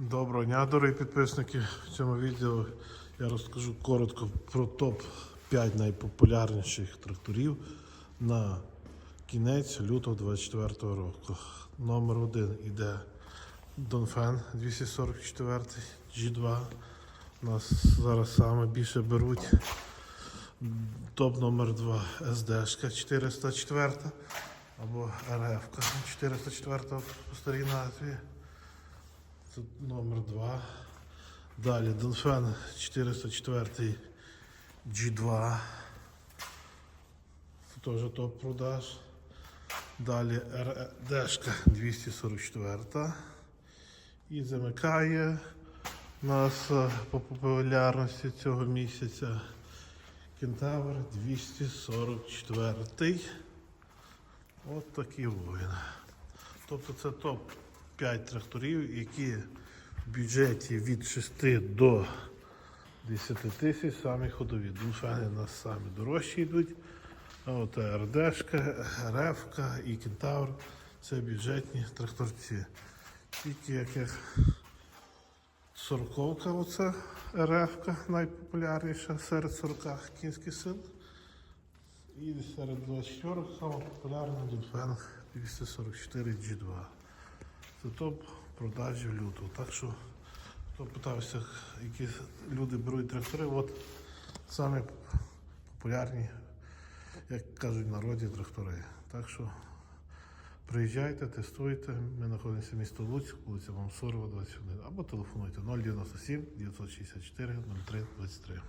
Доброго дня, дорогі підписники. В цьому відео я розкажу коротко про топ-5 найпопулярніших тракторів на кінець лютого 2024 року. Номер один іде Донфен 244 G2. У нас зараз саме більше беруть. Топ номер 2 SD 404 або РФ 404 по старій назві. Це номер 2. Далі Донфен 404 G2. Це теж топ продаж. Далі РДшка 244. І замикає нас е, по популярності цього місяця Кентавр 244. От такі воїни. Тобто це топ-5 тракторів, які в бюджеті від 6 до 10 тисяч самі ходові. Дунфени у нас самі дорожчі йдуть. От РДшка, РФ і Кентавр це бюджетні тракторці. Тільки яких сороковка оце РФ найпопулярніша серед 40 кінських сил. І серед 24 саме популярний Дульфен 244 G2. Це топ продажів лютого. Так що, хто питався, які люди беруть трактори, от самі популярні, як кажуть в народі, трактори. Так що приїжджайте, тестуйте. Ми знаходимося в місто Луцьк, вулиця Мамсорова, 21. Або телефонуйте 097 964 03 23.